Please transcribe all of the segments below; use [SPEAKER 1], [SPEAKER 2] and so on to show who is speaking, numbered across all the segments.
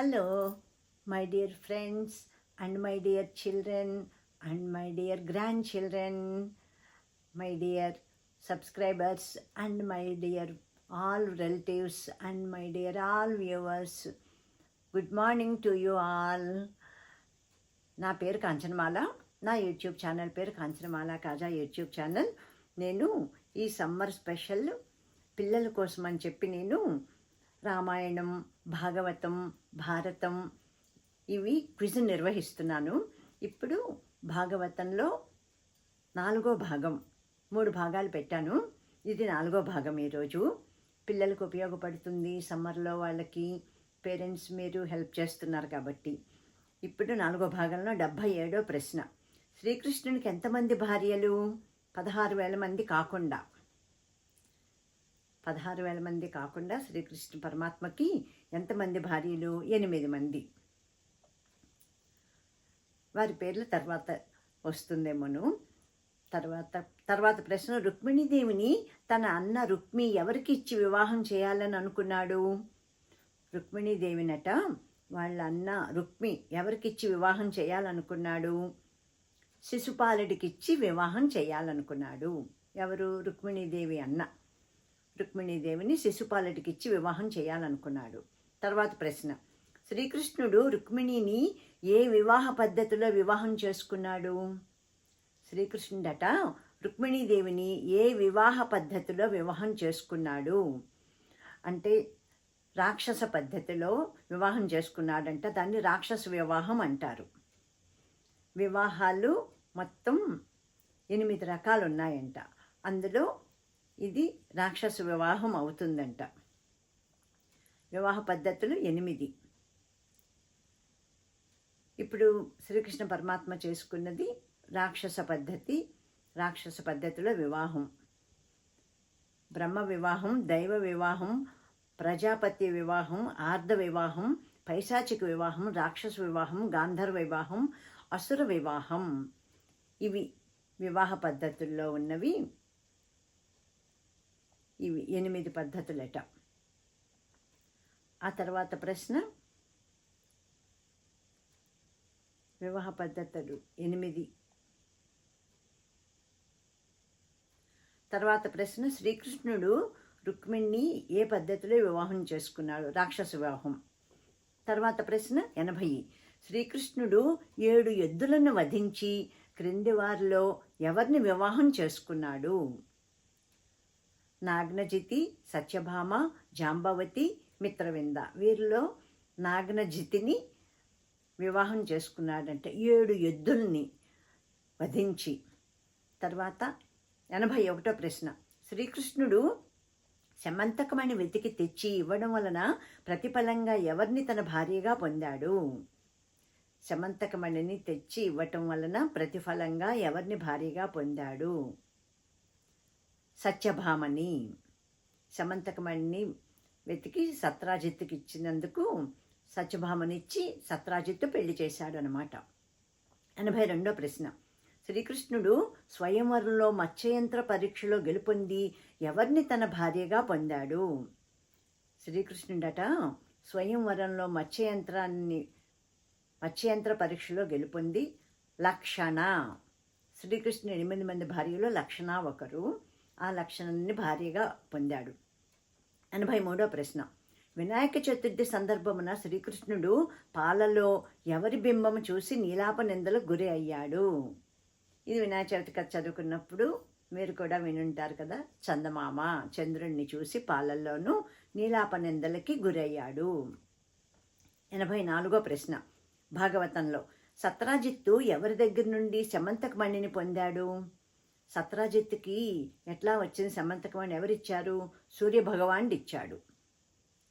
[SPEAKER 1] Hello my dear friends and my dear children and my dear grandchildren my dear subscribers and my dear all relatives and my dear all viewers good morning to you all నా పేరు కాంచనమాల నా YouTube channel పేరు కాంచనమాల కాజా YouTube channel నేను ఈ summer special పిల్లల కోసం అని చెప్పి నేను రామాయణం భాగవతం భారతం ఇవి క్విజ్ నిర్వహిస్తున్నాను. ఇప్పుడు భాగవతంలో నాలుగో భాగం మూడు భాగాలు పెట్టాను. ఇది నాలుగో భాగం ఈరోజు. పిల్లలకు ఉపయోగపడుతుంది సమ్మర్లో వాళ్ళకి పేరెంట్స్ మీరు హెల్ప్ చేస్తున్నారు కాబట్టి. ఇప్పుడు నాలుగో భాగంలో డెబ్భై ఏడో ప్రశ్న. శ్రీకృష్ణునికి ఎంతమంది భార్యలు? పదహారు వేల మంది కాకుండా. పదహారు వేల మంది కాకుండా శ్రీకృష్ణ పరమాత్మకి ఎంతమంది భార్యలు? ఎనిమిది మంది. వారి పేర్ల తర్వాత వస్తుందేమోను? తర్వాత తర్వాత ప్రశ్న రుక్మిణీదేవిని తన అన్న రుక్మి ఎవరికి ఇచ్చి వివాహం చేయాలని అనుకున్నాడు? రుక్మిణీదేవినట వాళ్ళ అన్న రుక్మి ఎవరికిచ్చి వివాహం చేయాలనుకున్నాడు? శిశుపాలుడికిచ్చి వివాహం చేయాలనుకున్నాడు. ఎవరు? రుక్మిణీదేవి అన్న. రుక్మిణీదేవిని శిశుపాలుడికిచ్చి వివాహం చేయాలనుకున్నాడు. తర్వాత ప్రశ్న శ్రీకృష్ణుడు రుక్మిణిని ఏ వివాహ పద్ధతిలో వివాహం చేసుకున్నాడు? శ్రీకృష్ణుడట రుక్మిణీదేవిని ఏ వివాహ పద్ధతిలో వివాహం చేసుకున్నాడు? అంటే రాక్షస పద్ధతిలో వివాహం చేసుకున్నాడంట దాన్ని రాక్షస వివాహం అంటారు. వివాహాలు మొత్తం ఎనిమిది రకాలు ఉన్నాయంట అందులో ఇది రాక్షస వివాహం అవుతుందంట. వివాహ పద్ధతులు ఎనిమిది. ఇప్పుడు శ్రీకృష్ణ పరమాత్మ చేసుకున్నది రాక్షస పద్ధతి రాక్షస పద్ధతిలో వివాహం. బ్రహ్మ వివాహం దైవ వివాహం ప్రజాపతి వివాహం ఆర్ధ వివాహం పైశాచిక వివాహం రాక్షస వివాహం గాంధర్వ వివాహం అసుర వివాహం. ఇవి వివాహ పద్ధతుల్లో ఉన్నవి. ఇవి ఎనిమిది పద్ధతులట. ఆ తర్వాత ప్రశ్న వివాహ పద్ధతులు ఎనిమిది. తర్వాత ప్రశ్న శ్రీకృష్ణుడు రుక్మిణిని ఏ పద్ధతిలో వివాహం చేసుకున్నాడు? రాక్షస వివాహం. తర్వాత ప్రశ్న ఎనభై. శ్రీకృష్ణుడు ఏడు ఎద్దులను వధించి క్రింది వారిలో ఎవరిని వివాహం చేసుకున్నాడు? నాగ్నజితి సత్యభామ జాంబవతి మిత్రవింద. వీరిలో నాగ్నజితిని వివాహం చేసుకున్నాడంటే. ఏడు ఎద్దుల్ని వధించి. తర్వాత ఎనభై ఒకటో ప్రశ్న. శ్రీకృష్ణుడు శమంతకమణి వెతికి తెచ్చి ఇవ్వడం వలన ప్రతిఫలంగా ఎవరిని తన భార్యగా పొందాడు? శమంతకమణిని తెచ్చి ఇవ్వటం వలన ప్రతిఫలంగా ఎవరిని భార్యగా పొందాడు? సత్యభామని సమంతకమణిని వెతికి సత్రాజిత్తుకి ఇచ్చినందుకు సత్యభామనిచ్చి సత్రాజిత్తు పెళ్ళి చేశాడు అనమాట ఎనభై రెండో ప్రశ్న. శ్రీకృష్ణుడు స్వయంవరంలో మత్స్యయంత్ర పరీక్షలో గెలుపొంది ఎవరిని తన భార్యగా పొందాడు? శ్రీకృష్ణుడట స్వయంవరంలో మత్స్యయంత్రాన్ని మత్స్యయంత్ర పరీక్షలో గెలుపొంది లక్షణ. శ్రీకృష్ణుడు ఎనిమిది మంది భార్యలో లక్షణ ఒకరు. ఆ లక్షణాన్ని భారీగా పొందాడు. ఎనభై మూడో ప్రశ్న. వినాయక చతుర్థి సందర్భమున శ్రీకృష్ణుడు పాలలో ఎవరి బింబం చూసి నీలాప నిందలకు గురి అయ్యాడు? ఇది వినాయక చవితి కథ చదువుకున్నప్పుడు మీరు కూడా వినుంటారు కదా చందమామ చంద్రుణ్ణి చూసి పాలల్లోనూ నీలాప నిందలకి గురయ్యాడు ఎనభై నాలుగో ప్రశ్న. భాగవతంలో సత్రాజిత్తు ఎవరి దగ్గర నుండి శమంతకమణిని పొందాడు? సత్రాజిత్తుకి ఎట్లా వచ్చిన సమంతకమణి ఎవరిచ్చారు? సూర్యభగవానుడు ఇచ్చాడు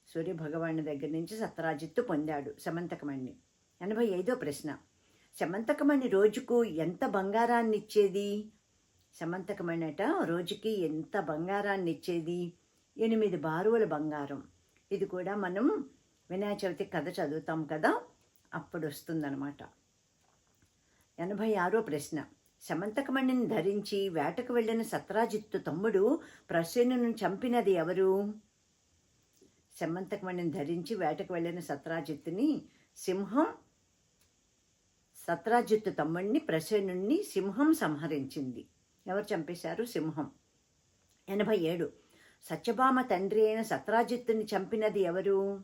[SPEAKER 1] సూర్యభగవాను దగ్గర నుంచి సత్రాజిత్తు పొందాడు సమంతకమణ్ణి. ఎనభై ఐదో ప్రశ్న. శమంతకమణి రోజుకు ఎంత బంగారాన్ని ఇచ్చేది శమంతకమణి అట రోజుకి ఎంత బంగారాన్ని ఇచ్చేది ఎనిమిది బారువుల బంగారం. ఇది కూడా మనం వినాయక చవితి కథ చదువుతాం కదా అప్పుడు వస్తుందన్నమాట ఎనభై ఆరో ప్రశ్న. శమంతకమణిని ధరించి వేటకు వెళ్ళిన సత్రాజిత్తు తమ్ముడు ప్రసేనును చంపినది ఎవరు? శమంతకమణిని ధరించి వేటకు వెళ్ళిన సత్రాజిత్తుని సింహం సత్రాజిత్తు తమ్ముడిని ప్రసేనుణ్ణి సింహం సంహరించింది. ఎవరు చంపేశారు? సింహం. ఎనభై ఏడు. సత్యభామ తండ్రి అయిన సత్రాజిత్తుని చంపినది ఎవరు?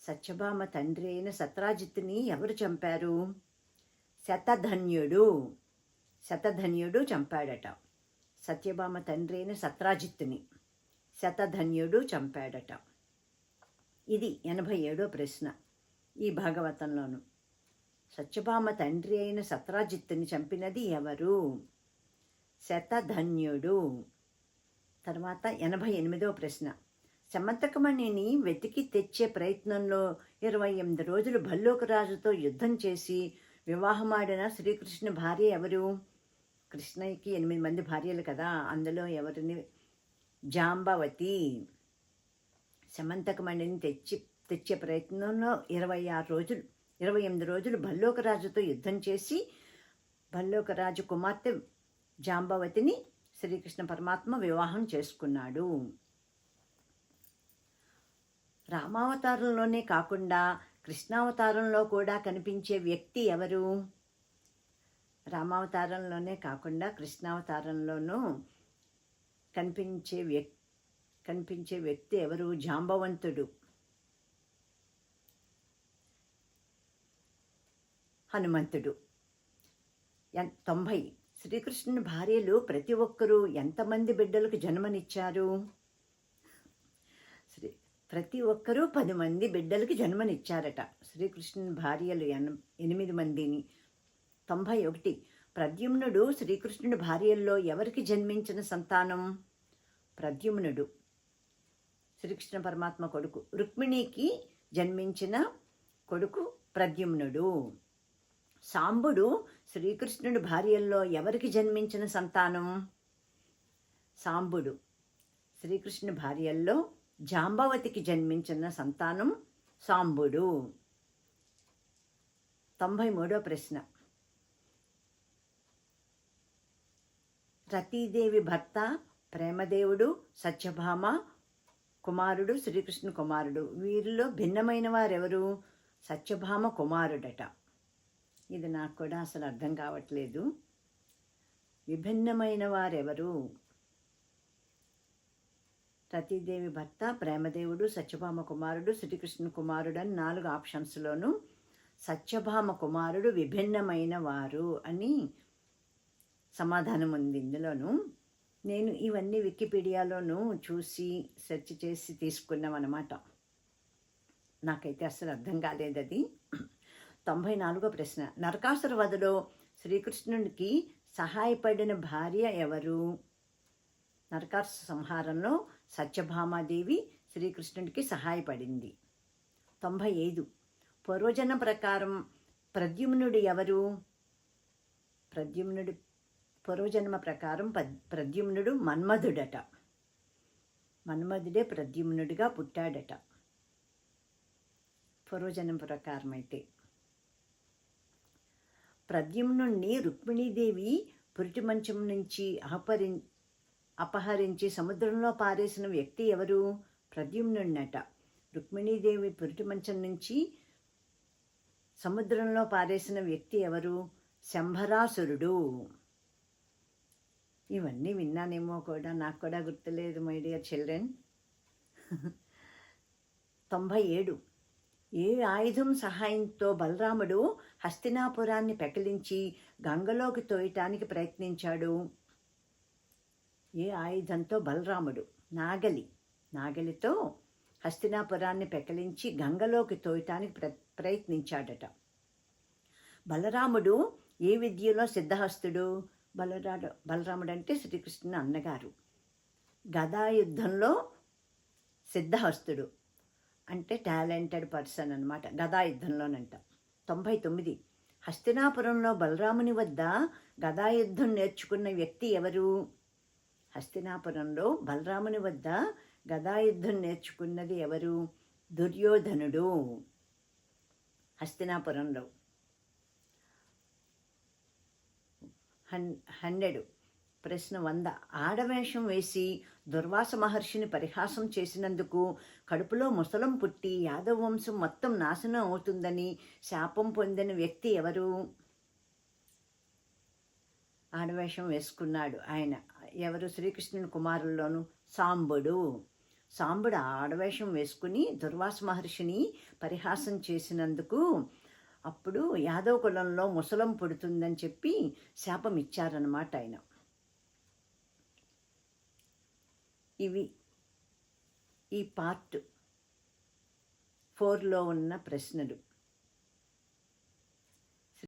[SPEAKER 1] సత్యభామ తండ్రి అయిన సత్రాజిత్తుని ఎవరు చంపారు? శతధన్యుడు. శతధన్యుడు చంపాడట. సత్యభామ తండ్రి అయిన సత్రాజిత్తుని శతధన్యుడు చంపాడట. ఇది ఎనభై ఏడో ప్రశ్న ఈ భాగవతంలోను. సత్యభామ తండ్రి అయిన సత్రాజిత్తుని చంపినది ఎవరు? శతధన్యుడు. తర్వాత ఎనభై ఎనిమిదో ప్రశ్న. సమంతకమణిని వెతికి తెచ్చే ప్రయత్నంలో ఇరవై ఎనిమిది రోజులు భల్లోకరాజుతో యుద్ధం చేసి వివాహమాడిన శ్రీకృష్ణ భార్య ఎవరు? కృష్ణయ్యకి ఎనిమిది మంది భార్యలు కదా అందులో ఎవరిని? జాంబవతి. సమంతకమణిని తెచ్చి తెచ్చే ప్రయత్నంలో ఇరవై ఆరు రోజులు ఇరవై ఎనిమిది రోజులు భల్లోకరాజుతో యుద్ధం చేసి భల్లోకరాజు కుమార్తె జాంబవతిని శ్రీకృష్ణ పరమాత్మ వివాహం చేసుకున్నాడు. రామావతారంలోనే కాకుండా కృష్ణావతారంలో కూడా కనిపించే వ్యక్తి ఎవరు? రామావతారంలోనే కాకుండా కృష్ణావతారంలోనూ కనిపించే వ్యక్ కనిపించే వ్యక్తి ఎవరు? జాంబవంతుడు. హనుమంతుడు. ఎన్- తొంభై. శ్రీకృష్ణుని భార్యలు ప్రతి ఒక్కరూ ఎంతమంది బిడ్డలకు జన్మనిచ్చారు? శ్రీ ప్రతి ఒక్కరూ పది మంది బిడ్డలకి జన్మనిచ్చారట. శ్రీకృష్ణుని భార్యలు ఎన్ ఎనిమిది మందిని. తొంభై ఒకటి. ప్రద్యుమ్నుడు శ్రీకృష్ణుడి భార్యల్లో ఎవరికి జన్మించిన సంతానం? ప్రద్యుమ్నుడు. శ్రీకృష్ణ పరమాత్మ కొడుకు. రుక్మిణికి జన్మించిన కొడుకు ప్రద్యుమ్నుడు. సాంబుడు శ్రీకృష్ణుడి భార్యల్లో ఎవరికి జన్మించిన సంతానం? సాంబుడు. శ్రీకృష్ణుని భార్యల్లో జాంబవతికి జన్మించిన సంతానం సాంబుడు. తొంభై మూడో ప్రశ్న. సతీదేవి భర్త ప్రేమదేవుడు సత్యభామ కుమారుడు శ్రీకృష్ణ కుమారుడు. వీరిలో భిన్నమైన వారెవరు? సత్యభామ కుమారుడట. ఇది నాకు కూడా అసలు అర్థం కావట్లేదు. విభిన్నమైన వారెవరు? సతీదేవి భర్త ప్రేమదేవుడు సత్యభామ కుమారుడు శ్రీకృష్ణ కుమారుడు అని నాలుగు ఆప్షన్స్లోనూ సత్యభామ కుమారుడు విభిన్నమైన వారు అని సమాధానం ఉంది ఇందులోను. నేను ఇవన్నీ వికీపీడియాలోను చూసి సెర్చ్ చేసి తీసుకున్నాం అనమాట నాకైతే అసలు అర్థం కాలేదు అది. తొంభై నాలుగో ప్రశ్న. నరకాసుర వధలో శ్రీకృష్ణునికి సహాయపడిన భార్య ఎవరు? నరకాసుర సంహారంలో సత్యభామాదేవి శ్రీకృష్ణుడికి సహాయపడింది. తొంభై ఐదు పూర్వజన ప్రకారం ప్రద్యుమ్నుడు ఎవరు? ప్రద్యుమ్నుడు పూర్వజన్మ ప్రకారం పద్ ప్రద్యుమ్నుడు మన్మధుడట. మన్మధుడే ప్రద్యుమ్నుడిగా పుట్టాడట. పూర్వజన్మ ప్రకారం అయితే. ప్రద్యుమ్నుణ్ణి రుక్మిణీదేవి పురిటి మంచం నుంచి అపహరి అపహరించి సముద్రంలో పారేసిన వ్యక్తి ఎవరు? ప్రద్యుమ్నున్నట రుక్మిణీదేవి పురిటి మంచం నుంచి సముద్రంలో పారేసిన వ్యక్తి ఎవరు? శంభరాసురుడు. ఇవన్నీ విన్నానేమో కూడా నాకు కూడా గుర్తులేదు మై డియర్ చిల్డ్రన్. తొంభై ఏడు ఏ ఆయుధం సహాయంతో బలరాముడు హస్తినాపురాన్ని పెకిలించి గంగలోకి తోయటానికి ప్రయత్నించాడు? ఏ ఆయుధంతో బలరాముడు? నాగలి. నాగలితో హస్తినాపురాన్ని పెకలించి గంగలోకి తోయటానికి ప్ర ప్రయత్నించాడట. బలరాముడు ఏ విద్యలో సిద్ధహస్తుడు? బలరాడు బలరాముడు అంటే శ్రీకృష్ణుని అన్నగారు. గదాయుద్ధంలో సిద్ధహస్తుడు అంటే టాలెంటెడ్ పర్సన్ అనమాట గదాయుద్ధంలోనంట తొంభై తొమ్మిది హస్తినాపురంలో బలరాముని వద్ద గదాయుద్ధం నేర్చుకున్న వ్యక్తి ఎవరు? హస్తినాపురంలో బలరాముని వద్ద గదాయుద్ధం నేర్చుకున్నది ఎవరు? దుర్యోధనుడు. హస్తినాపురంలో. హన్ హండ్రెడ్ ప్రశ్న వంద. ఆడవేషం వేసి దుర్వాస మహర్షిని పరిహాసం చేసినందుకు కడుపులో ముసలం పుట్టి యాదవ వంశం మొత్తం నాశనం అవుతుందని శాపం పొందిన వ్యక్తి ఎవరు? ఆడవేషం వేసుకున్నాడు ఆయన. ఎవరు? శ్రీకృష్ణుని కుమారుల్లోను. సాంబుడు. సాంబుడు ఆడవేషం వేసుకుని దుర్వాస మహర్షిని పరిహాసం చేసినందుకు అప్పుడు యాదవ కులంలో ముసలం పుడుతుందని చెప్పి శాపం ఇచ్చారనమాట ఆయన. ఇవి ఈ పార్ట్ ఫోర్లో ఉన్న ప్రశ్నలు.